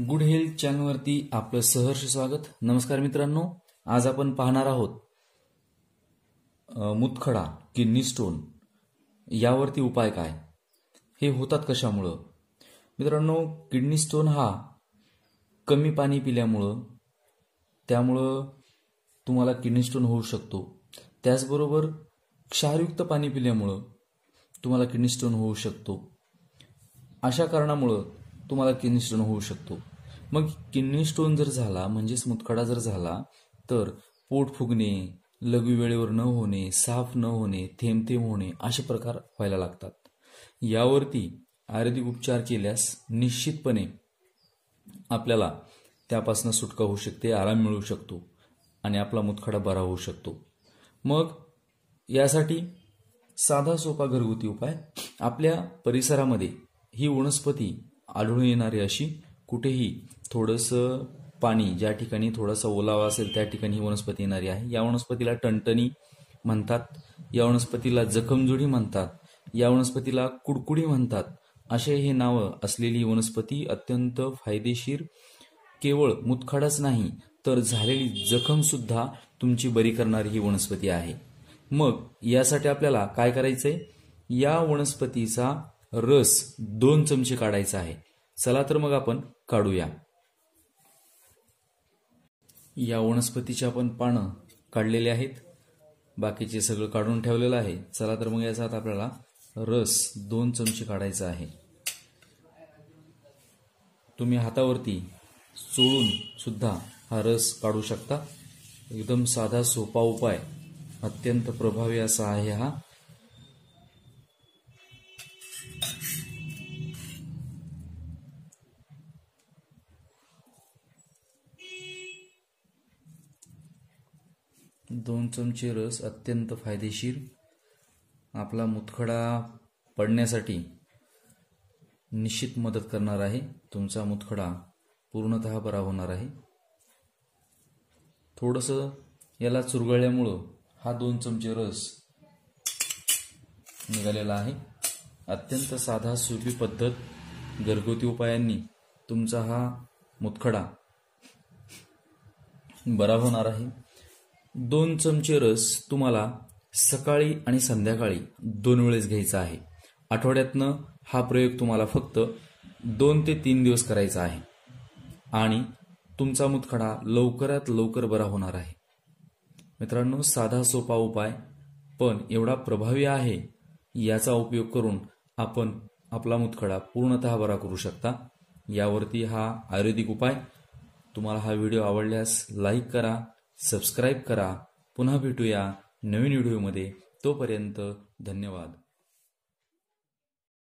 Good health चॅनलवरती आपलं सहर्ष स्वागत. नमस्कार मित्रांनो आज आपण पाहणार आहोत मुतखडा किडनी स्टोन यावरती उपाय काय? हे होतात कशामुळं? मित्रांनो किडनी स्टोन हा कमी पाणी पिल्यामुळं त्यामुळं तुम्हाला किडनी स्टोन होऊ शकतो. त्याचबरोबर क्षारयुक्त पाणी पिल्यामुळं तुम्हाला किडनी स्टोन होऊ शकतो. अशा कारणामुळं तुम्हाला किडनी स्टोन होऊ शकतो. मग किडनी स्टोन जर झाला म्हणजेच मुतखडा जर झाला तर पोट फुगणे लघवी वेळेवर न होणे साफ न होणे थेंब थेंब होणे असे प्रकार व्हायला लागतात. यावरती आयुर्वेदिक उपचार केल्यास निश्चितपणे आपल्याला त्यापासून सुटका होऊ शकते आराम मिळू शकतो आणि आपला मुतखडा बरा होऊ शकतो. मग यासाठी साधा सोपा घरगुती उपाय. आपल्या परिसरामध्ये ही वनस्पती आढळून येणारी अशी कुठेही थोडंसं पाणी ज्या ठिकाणी थोडासा ओलावा असेल त्या ठिकाणी ही वनस्पती येणारी आहे. या वनस्पतीला टणटणी म्हणतात या वनस्पतीला जखमजुडी म्हणतात या वनस्पतीला कुडकुडी म्हणतात असे हे नावं असलेली वनस्पती अत्यंत फायदेशीर केवळ मुतखडाच नाही तर झालेली जखम सुद्धा तुमची बरी करणारी ही वनस्पती आहे. मग यासाठी आपल्याला काय करायचंय? या वनस्पतीचा रस दोन चमचे काढायचा आहे. चला तर मग आपण काढूया. या वनस्पतीची आपण पानं काढलेली आहेत. बाकीचे सगळं काढून ठेवलेलं आहे. चला तर मग याचा आता आपल्याला रस दोन चमचे काढायचा आहे. तुम्ही हातावरती चोळून सुद्धा हा रस काढू शकता. एकदम साधा सोपा उपाय. अत्यंत प्रभावी असा आहे हा. दोन चमचे रस अत्यंत फायदेशीर. आपला मुतखडा पडण्यासाठी निश्चित मदत करणार आहे. तुमचा मुतखडा पूर्णतः बरा होणार आहे. थोडंसं याला चुरगळल्यामुळं हा दोन चमचे रस निघालेला आहे. अत्यंत साधा सोपी पद्धत. घरगुती उपायांनी तुमचा हा मुतखडा बरा होणार आहे. दोन चमचे रस तुम्हाला सकाळी आणि संध्याकाळी दोन वेळेस घ्यायचा आहे. आठवड्यातनं हा प्रयोग तुम्हाला फक्त दोन ते तीन दिवस करायचा आहे. आणि तुमचा मुतखडा लवकरात लवकर बरा होणार आहे. मित्रांनो साधा सोपा उपाय पण एवढा प्रभावी आहे याचा उपयोग करून आपण आपला मुतखडा पूर्णतः बरा करू शकता. यावरती हा आयुर्वेदिक उपाय. तुम्हाला हा व्हिडिओ आवडल्यास लाईक करा सबस्क्राईब करा. पुन्हा भेटूया नवीन व्हिडिओमध्ये. तोपर्यंत धन्यवाद.